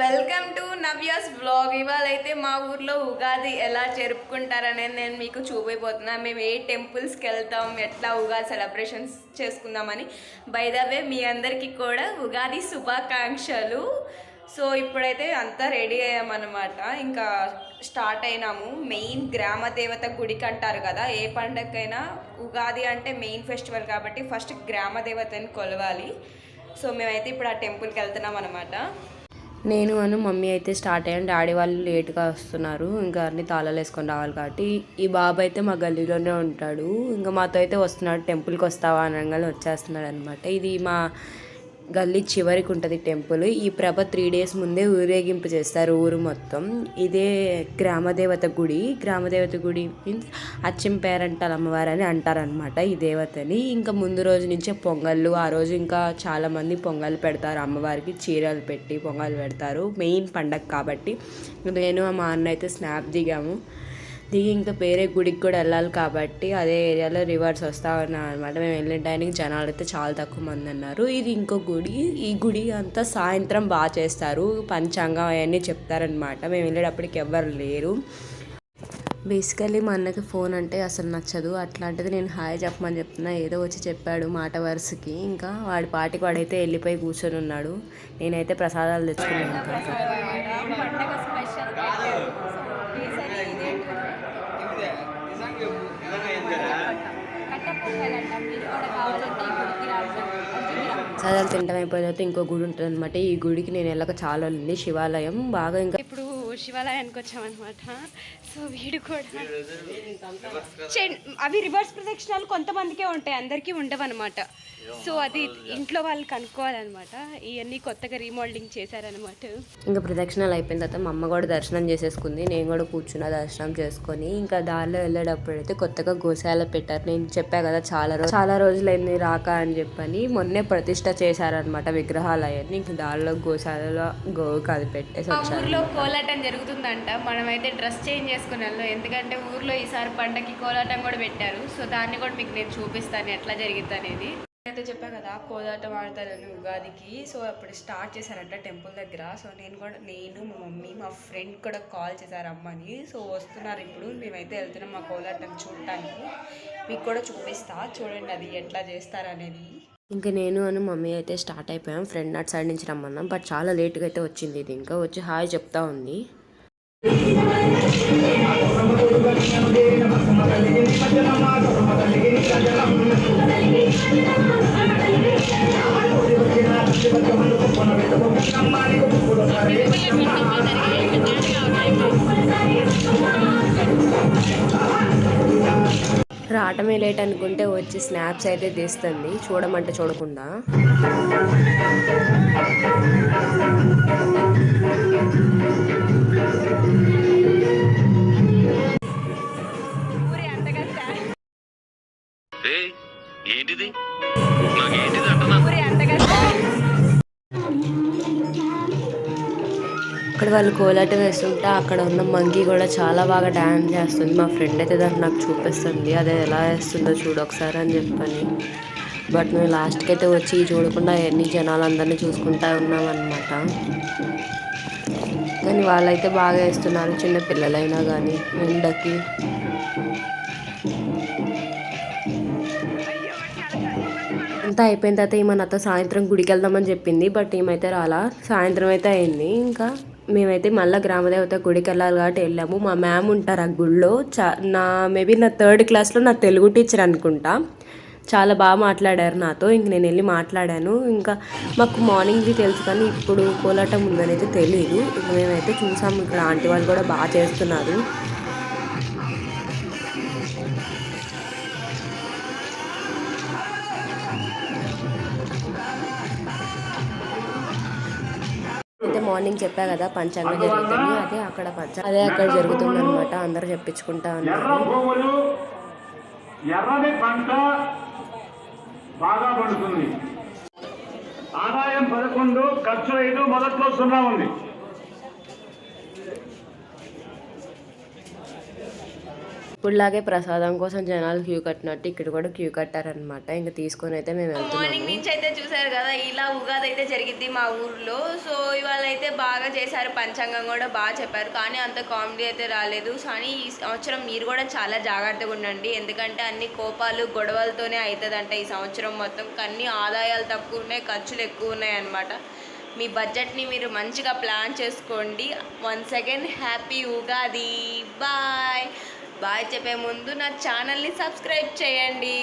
Welcome to Navya's blog ఇవాళైతే అయితే మా ఊర్లో ఉగాది ఎలా జరుపుకుంటారనేది నేను మీకు చూపిపోతున్నా మేము ఏ టెంపుల్స్కి వెళ్తాం ఎట్లా ఉగాది సెలబ్రేషన్స్ చేసుకుందామని. బై ద వే మీ అందరికీ కూడా ఉగాది శుభాకాంక్షలు. సో ఇప్పుడైతే అంతా రెడీ అయ్యామన్నమాట. ఇంకా స్టార్ట్ అయినాము. మెయిన్ గ్రామ దేవత గుడికి అంటారు కదా ఏ పండగకైనా ఉగాది అంటే మెయిన్ ఫెస్టివల్ కాబట్టి ఫస్ట్ గ్రామ దేవతని కొలవాలి. సో మేమైతే ఇప్పుడు ఆ టెంపుల్కి వెళ్తున్నాం అనమాట నేను అను మమ్మీ అయితే స్టార్ట్ అయ్యాను డాడీ వాళ్ళు లేట్గా వస్తున్నారు. ఇంకా అన్ని తాళాలు వేసుకొని రావాలి కాబట్టి ఈ బాబు అయితే మా గల్లీలోనే ఉంటాడు. ఇంకా మాతో అయితే వస్తున్నాడు. టెంపుల్కి వస్తావా అనగానే వచ్చేస్తున్నాడు అనమాట ఇది మా గల్లీ చివరికి ఉంటుంది టెంపుల్. ఈ ప్రభ త్రీ డేస్ ముందే ఊరేగింపు చేస్తారు ఊరు మొత్తం. ఇదే గ్రామదేవత గుడి. గ్రామదేవత గుడి మీన్స్ అచ్చంపేరంటాల అమ్మవారు అని అంటారనమాట ఈ దేవతని. ఇంకా ముందు రోజు నుంచే పొంగళ్ళు ఆ రోజు ఇంకా చాలామంది పొంగల్ పెడతారు అమ్మవారికి. చీరలు పెట్టి పొంగల్ పెడతారు. మెయిన్ పండగ కాబట్టి. నేను మా అన్న అయితే స్నాప్ దిగాము. దిగి ఇంకా వేరే గుడికి కూడా వెళ్ళాలి కాబట్టి అదే ఏరియాలో రివర్స్ వస్తా ఉన్నాం అనమాట మేము వెళ్ళిన టైంకి జనాలు అయితే చాలా తక్కువ మంది అన్నారు. ఇది ఇంకో గుడి. ఈ గుడి అంతా సాయంత్రం బాగా చేస్తారు. పంచాంగం అవన్నీ చెప్తారనమాట మేము వెళ్ళేటప్పటికి ఎవ్వరు లేరు. బేసికలీ మా అన్నకి ఫోన్ అంటే అసలు నచ్చదు. అట్లాంటిది నేను హాయ్ చెప్పమని చెప్తున్నా. ఏదో వచ్చి చెప్పాడు మాట వరుసకి. ఇంకా వాడి పాటికి వాడైతే వెళ్ళిపోయి కూర్చొని ఉన్నాడు. నేనైతే ప్రసాదాలు తెచ్చుకున్నాను ఇంకా పండగ స్పెషల్ ప్రసాదాలు తింటాం అయిపోయిన తర్వాత ఇంకో గుడి ఉంటుంది అనమాట ఈ గుడికి నేను వెళ్ళక చాలా ఉంది శివాలయం బాగా ఇంకా ఇప్పుడు శివాలయానికి వచ్చామన్నమాట. సో వీడు కూడా అవి రివర్స్ ప్రదక్షిణాలు కొంతమందికే ఉంటాయి. అందరికీ ఉండవన్నమాట. సో అది ఇంట్లో వాళ్ళు కనుక్కోవాలన్నమాట. ఇవన్నీ కొత్తగా రీమోడలింగ్ చేశారనమాట ఇంకా ప్రదక్షిణాలు అయిపోయిన తర్వాత మా అమ్మ కూడా దర్శనం చేసేసుకుంది. నేను కూడా కూర్చున్న దర్శనం చేసుకొని. ఇంకా దారిలో వెళ్ళేటప్పుడు అయితే కొత్తగా గోశాల పెట్టారు. నేను చెప్పా కదా చాలా రోజు చాలా రోజులైంది రాక అని చెప్పని మొన్నే ప్రతిష్ట చేశారనమాట విగ్రహాలయాన్ని. ఇంక దారిలో గోశాలలో గోవు అది పెట్టేసి వచ్చారు కోలాటం జరుగుతుందంట. మనమైతే డ్రెస్ చేంజ్ చేసుకుని వెళ్ళాం. ఎందుకంటే ఊర్లో ఈసారి పండగకి కోలాటం కూడా పెట్టారు. సో దాన్ని కూడా మీకు నేను చూపిస్తాను ఎట్లా జరిగింది అనేది. అయితే చెప్పా కదా కోలాటం ఆడతారని ఉగాదికి. సో అప్పుడు స్టార్ట్ చేశారంట టెంపుల్ దగ్గర. సో నేను కూడా నేను మా మమ్మీ మా ఫ్రెండ్ కూడా కాల్ చేశారు అమ్మని. సో వస్తున్నారు ఇప్పుడు. మేమైతే వెళ్తున్నాం మా కోలాటం చూడటానికి. మీకు కూడా చూపిస్తా. చూడండి అది ఎట్లా చేస్తారనేది ఇంకా నేను అని మమ్మీ అయితే స్టార్ట్ అయిపోయాం. ఫ్రెండ్ అటు సైడ్ నుంచి రమ్మన్నాం. బట్ చాలా లేట్గా అయితే వచ్చింది ఇది. ఇంకా వచ్చి హాయ్ చెప్తా ఉంది. రావటమే లేట్ అనుకుంటే వచ్చి స్నాప్స్ అయితే తీస్తుంది. చూడమంటే చూడకుండా. ఏంటిది? నాకేంటిది అంటున్నా? అక్కడ వాళ్ళు కోలాటం వేస్తుంటే అక్కడ ఉన్న మంకీ కూడా చాలా బాగా డ్యాన్స్ చేస్తుంది. మా ఫ్రెండ్ అయితే దాన్ని నాకు చూపిస్తుంది. అదే ఎలా వేస్తుందో చూడు ఒకసారి అని చెప్పని. బట్ మేము లాస్ట్కి అయితే వచ్చి చూడకుండా ఎన్ని జనాలందరినీ చూసుకుంటా ఉన్నాం అనమాట కానీ వాళ్ళైతే బాగా వేస్తున్నారు. చిన్న పిల్లలైనా కానీ ఎండకి. అంతా అయిపోయిన తర్వాత ఈమె నాతో సాయంత్రం గుడికి వెళ్దామని చెప్పింది బట్ ఏమైతే రాలా సాయంత్రం అయితే అయింది. ఇంకా మేమైతే మళ్ళీ గ్రామదేవత గుడికి వెళ్ళాలి కాబట్టి వెళ్ళాము. మా మ్యామ్ ఉంటారు ఆ గుడిలో చా నా మేబీ నా థర్డ్ క్లాస్లో నా తెలుగు టీచర్ అనుకుంటా. చాలా బాగా మాట్లాడారు నాతో. ఇంక నేను వెళ్ళి మాట్లాడాను. ఇంకా మాకు మార్నింగ్ది తెలుసు కానీ ఇప్పుడు కోలాటం ఉందని అయితే తెలియదు ఇంక మేమైతే చూసాము. ఇక్కడ ఆంటీ వాళ్ళు కూడా బాగా చేస్తున్నారు. మార్నింగ్ చెప్పా కదా పంచాంగం జరుగుతుంది. అదే అక్కడ పంచ అదే అక్కడ జరుగుతుంది అనమాట అందరూ చెప్పించుకుంటా ఉన్నారు. ఎర్రని పంట బాగా పండుతుంది. ఆదాయం పదకొండు ఖర్చు ఐదు మొదట్లో సున్నా ఉంది. ఇప్పుడులాగే ప్రసాదం కోసం జనాలు క్యూ కట్టినట్టు ఇక్కడ కూడా క్యూ కట్టారనమాట ఇంకా తీసుకొని అయితే మేము మార్నింగ్ నుంచి అయితే చూసారు కదా ఇలా ఉగాది అయితే జరిగింది మా ఊర్లో. సో ఇవాళ అయితే బాగా చేశారు పంచాంగం కూడా బాగా చెప్పారు. కానీ అంత కామెడీ అయితే రాలేదు. కానీ ఈ సంవత్సరం మీరు కూడా చాలా జాగ్రత్తగా ఉండండి. ఎందుకంటే అన్ని కోపాలు గొడవలతోనే అవుతుందంట ఈ సంవత్సరం మొత్తం. అన్ని ఆదాయాలు తక్కువ ఉన్నాయి ఖర్చులు ఎక్కువ ఉన్నాయి అన్నమాట. మీ బడ్జెట్ని మీరు మంచిగా ప్లాన్ చేసుకోండి. One second happy Ugadi. Bye. Bye చెప్పే ముందు నా ఛానల్ని సబ్స్క్రైబ్ చేయండి.